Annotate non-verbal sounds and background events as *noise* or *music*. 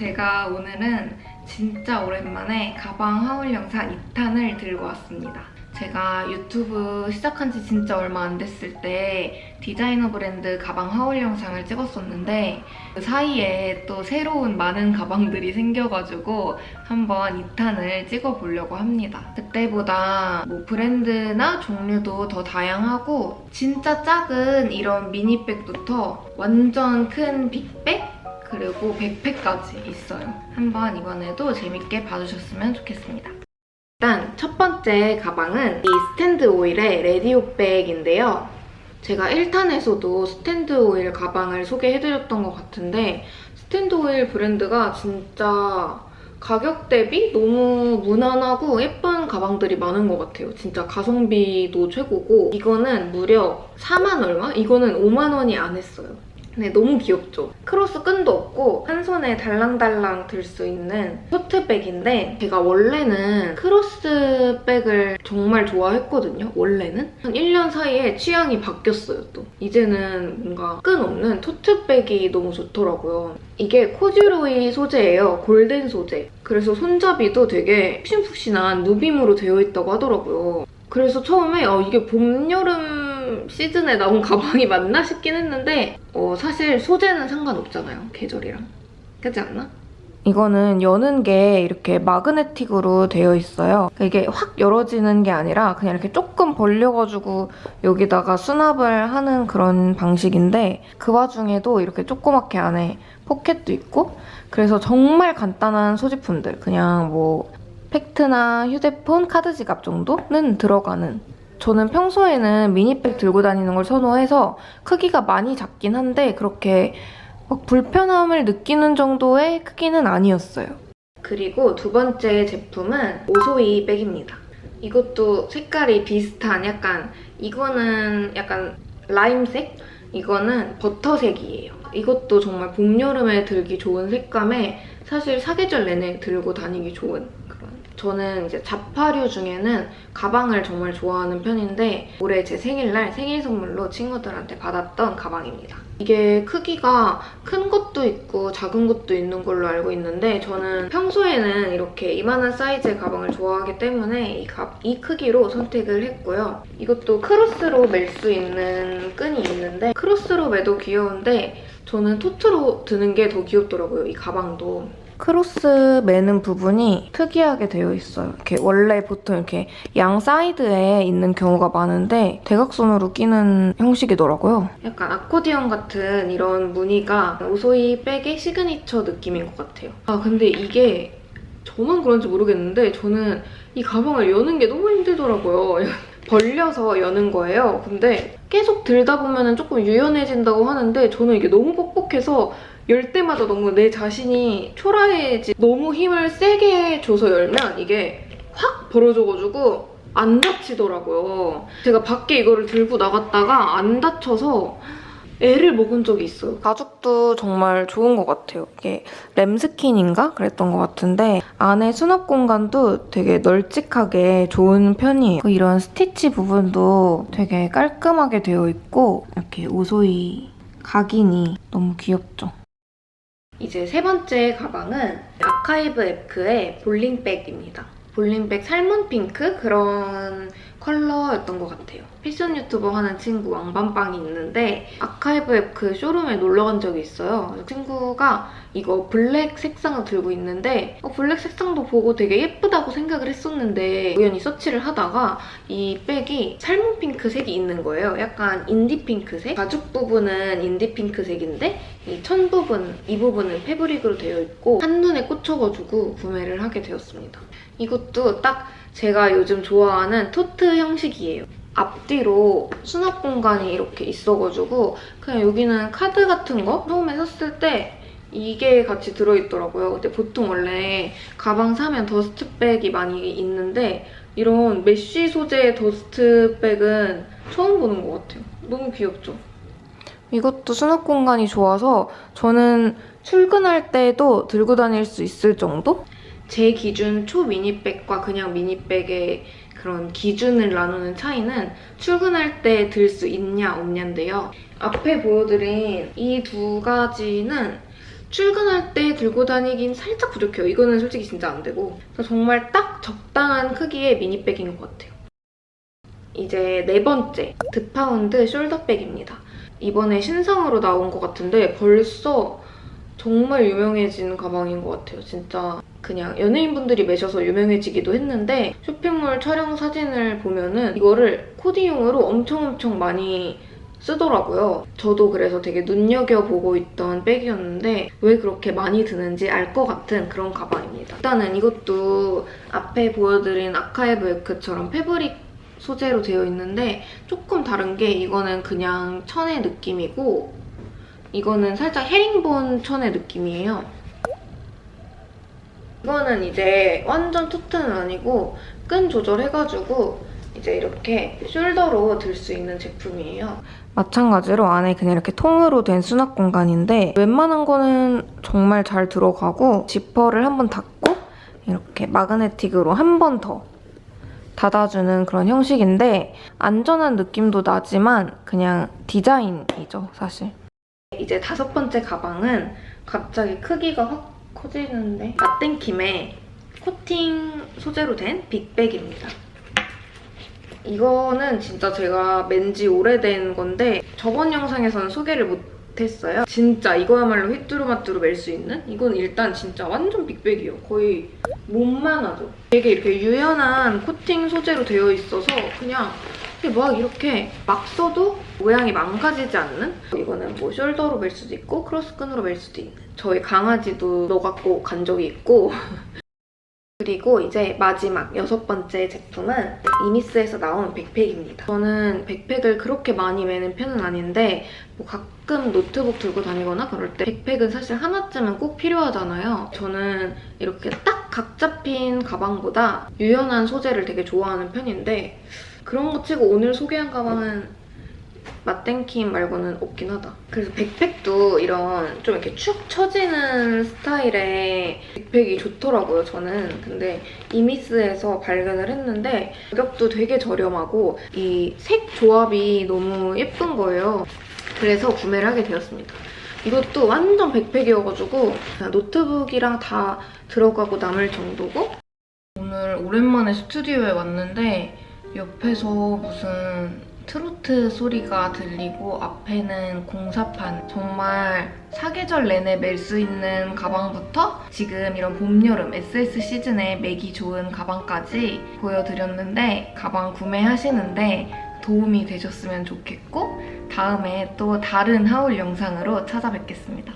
제가 오늘은 진짜 오랜만에 가방 하울 영상 2탄을 들고 왔습니다. 제가 유튜브 시작한 지 진짜 얼마 안 됐을 때 디자이너 브랜드 가방 하울 영상을 찍었었는데 그 사이에 또 새로운 많은 가방들이 생겨가지고 한번 2탄을 찍어보려고 합니다. 그때보다 뭐 브랜드나 종류도 더 다양하고 진짜 작은 이런 미니백부터 완전 큰 빅백 그리고 백팩까지 있어요. 한번 이번에도 재밌게 봐주셨으면 좋겠습니다. 일단 첫 번째 가방은 이 스탠드 오일의 레디오 백인데요. 제가 1탄에서도 스탠드 오일 가방을 소개해드렸던 것 같은데 스탠드 오일 브랜드가 진짜 가격 대비 너무 무난하고 예쁜 가방들이 많은 것 같아요. 진짜 가성비도 최고고 이거는 무려 4만 얼마? 이거는 5만 원이 안 했어요. 근데 너무 귀엽죠? 크로스 끈도 없고 한 손에 달랑달랑 들 수 있는 토트백인데 제가 원래는 크로스 백을 정말 좋아했거든요. 원래는. 한 1년 사이에 취향이 바뀌었어요 또. 이제는 뭔가 끈 없는 토트백이 너무 좋더라고요. 이게 코듀로이 소재예요. 골덴 소재. 그래서 손잡이도 되게 푹신푹신한 누빔으로 되어 있다고 하더라고요. 그래서 처음에 어, 이게 봄, 여름 시즌에 나온 *laughs* 가방이 맞나 싶긴 했는데 어, 사실 소재는 상관없잖아요. 계절이랑. 그렇지 않나? 이거는 여는 게 이렇게 마그네틱으로 되어 있어요. 이게 확 열어지는 게 아니라 그냥 이렇게 조금 벌려가지고 여기다가 수납을 하는 그런 방식인데 그 와중에도 이렇게 조그맣게 안에 포켓도 있고 그래서 정말 간단한 소지품들 그냥 뭐 팩트나 휴대폰, 카드 지갑 정도는 들어가는 저는 평소에는 미니백 들고 다니는 걸 선호해서 크기가 많이 작긴 한데 그렇게 막 불편함을 느끼는 정도의 크기는 아니었어요. 그리고 두 번째 제품은 오소이 백입니다. 이것도 색깔이 비슷한 약간 이거는 약간 라임색? 이거는 버터색이에요. 이것도 정말 봄, 여름에 들기 좋은 색감에 사실 사계절 내내 들고 다니기 좋은 저는 이제 자파류 중에는 가방을 정말 좋아하는 편인데 올해 제 생일날 생일 선물로 친구들한테 받았던 가방입니다. 이게 크기가 큰 것도 있고 작은 것도 있는 걸로 알고 있는데 저는 평소에는 이렇게 이만한 사이즈의 가방을 좋아하기 때문에 이, 가- 이 크기로 선택을 했고요. 이것도 크로스로 멜 수 있는 끈이 있는데 크로스로 매도 귀여운데 저는 토트로 드는 게 더 귀엽더라고요. 이 가방도. 크로스 매는 부분이 특이하게 되어 있어요. 이렇게 원래 보통 이렇게 양 사이드에 있는 경우가 많은데 대각선으로 끼는 형식이더라고요. 약간 아코디언 같은 이런 무늬가 오소이 백의 시그니처 느낌인 것 같아요. 아 근데 이게 저만 그런지 모르겠는데 저는 이 가방을 여는 게 너무 힘들더라고요. *laughs* 벌려서 여는 거예요. 근데 계속 들다 보면 조금 유연해진다고 하는데 저는 이게 너무 뻑뻑해서 열 때마다 너무 내 자신이 초라해지 너무 힘을 세게 줘서 열면 이게 확 벌어져가지고 안 다치더라고요. 제가 밖에 이거를 들고 나갔다가 안 다쳐서 애를 먹은 적이 있어요. 가죽도 정말 좋은 것 같아요. 이게 램스킨인가? 그랬던 것 같은데 안에 수납 공간도 되게 널찍하게 좋은 편이에요. 이런 스티치 부분도 되게 깔끔하게 되어 있고 이렇게 오소이 각인이 너무 귀엽죠. 이제 세 번째 가방은 아카이브 에크의 볼링백입니다. 볼링백 살몬 핑크 그런 컬러였던 것 같아요. 패션 유튜버 하는 친구 왕밤빵이 있는데 아카이브 에크 쇼룸에 놀러 간 적이 있어요. 친구가 이거 블랙 색상을 들고 있는데 어, 블랙 색상도 보고 되게 예쁘다고 생각을 했었는데 우연히 서치를 하다가 이 백이 살몬 핑크색이 있는 거예요. 약간 인디 핑크색? 가죽 부분은 인디 핑크색인데 이 천 부분, 이 부분은 패브릭으로 되어 있고 한눈에 꽂혀가지고 구매를 하게 되었습니다. 이것도 딱 제가 요즘 좋아하는 토트 형식이에요. 앞뒤로 수납 공간이 이렇게 있어가지고 그냥 여기는 카드 같은 거 처음에 샀을 때 이게 같이 들어있더라고요. 근데 보통 원래 가방 사면 더스트백이 많이 있는데 이런 메쉬 소재의 더스트백은 처음 보는 것 같아요. 너무 귀엽죠? 이것도 수납 공간이 좋아서 저는 출근할 때도 들고 다닐 수 있을 정도? 제 기준 초 미니백과 그냥 미니백의 그런 기준을 나누는 차이는 출근할 때 들 수 있냐 없냐인데요. 앞에 보여드린 이 두 가지는 출근할 때 들고 다니긴 살짝 부족해요. 이거는 솔직히 진짜 안 되고. 정말 딱 적당한 크기의 미니백인 것 같아요. 이제 네 번째, 드파운드 숄더백입니다. 이번에 신상으로 나온 것 같은데 벌써 정말 유명해진 가방인 것 같아요. 진짜 그냥 연예인분들이 매셔서 유명해지기도 했는데 쇼핑몰 촬영 사진을 보면은 이거를 코디용으로 엄청 엄청 많이 쓰더라고요. 저도 그래서 되게 눈여겨보고 있던 백이었는데 왜 그렇게 많이 드는지 알 것 같은 그런 가방입니다. 일단은 이것도 앞에 보여드린 아카이브 에크처럼 패브릭 소재로 되어 있는데 조금 다른 게 이거는 그냥 천의 느낌이고 이거는 살짝 헤링본 천의 느낌이에요. 이거는 이제 완전 투트는 아니고 끈 조절해가지고 이제 이렇게 숄더로 들 수 있는 제품이에요. 마찬가지로 안에 그냥 이렇게 통으로 된 수납 공간인데 웬만한 거는 정말 잘 들어가고 지퍼를 한번 닫고 이렇게 마그네틱으로 한 번 더 닫아주는 그런 형식인데 안전한 느낌도 나지만 그냥 디자인이죠 사실. 이제 다섯 번째 가방은 갑자기 크기가 확 커지는데 마땡킴의 코팅 소재로 된 빅백입니다. 이거는 진짜 제가 맨지 오래된 건데 저번 영상에서는 소개를 못했어요. 진짜 이거야말로 휘뚜루마뚜루 멜 수 있는? 이건 일단 진짜 완전 빅백이에요. 거의 몸만 하죠. 되게 이렇게 유연한 코팅 소재로 되어 있어서 그냥 막 이렇게 막 써도 모양이 망가지지 않는? 이거는 뭐 숄더로 멜 수도 있고 크로스끈으로 멜 수도 있는 저희 강아지도 넣어갖고 간 적이 있고 *laughs* 그리고 이제 마지막 여섯 번째 제품은 이미스에서 나온 백팩입니다. 저는 백팩을 그렇게 많이 매는 편은 아닌데 뭐 가끔 노트북 들고 다니거나 그럴 때 백팩은 사실 하나쯤은 꼭 필요하잖아요. 저는 이렇게 딱 각 잡힌 가방보다 유연한 소재를 되게 좋아하는 편인데 그런 거 치고 오늘 소개한 가방은 맛땡킴 말고는 없긴 하다. 그래서 백팩도 이런 좀 이렇게 축 처지는 스타일의 백팩이 좋더라고요, 저는. 근데 이미스에서 발견을 했는데 가격도 되게 저렴하고 이 색 조합이 너무 예쁜 거예요. 그래서 구매를 하게 되었습니다. 이것도 완전 백팩이어가지고 노트북이랑 다 들어가고 남을 정도고. 오늘 오랜만에 스튜디오에 왔는데 옆에서 무슨 트로트 소리가 들리고 앞에는 공사판 정말 사계절 내내 멜 수 있는 가방부터 지금 이런 봄, 여름 SS 시즌에 매기 좋은 가방까지 보여드렸는데 가방 구매하시는데 도움이 되셨으면 좋겠고 다음에 또 다른 하울 영상으로 찾아뵙겠습니다.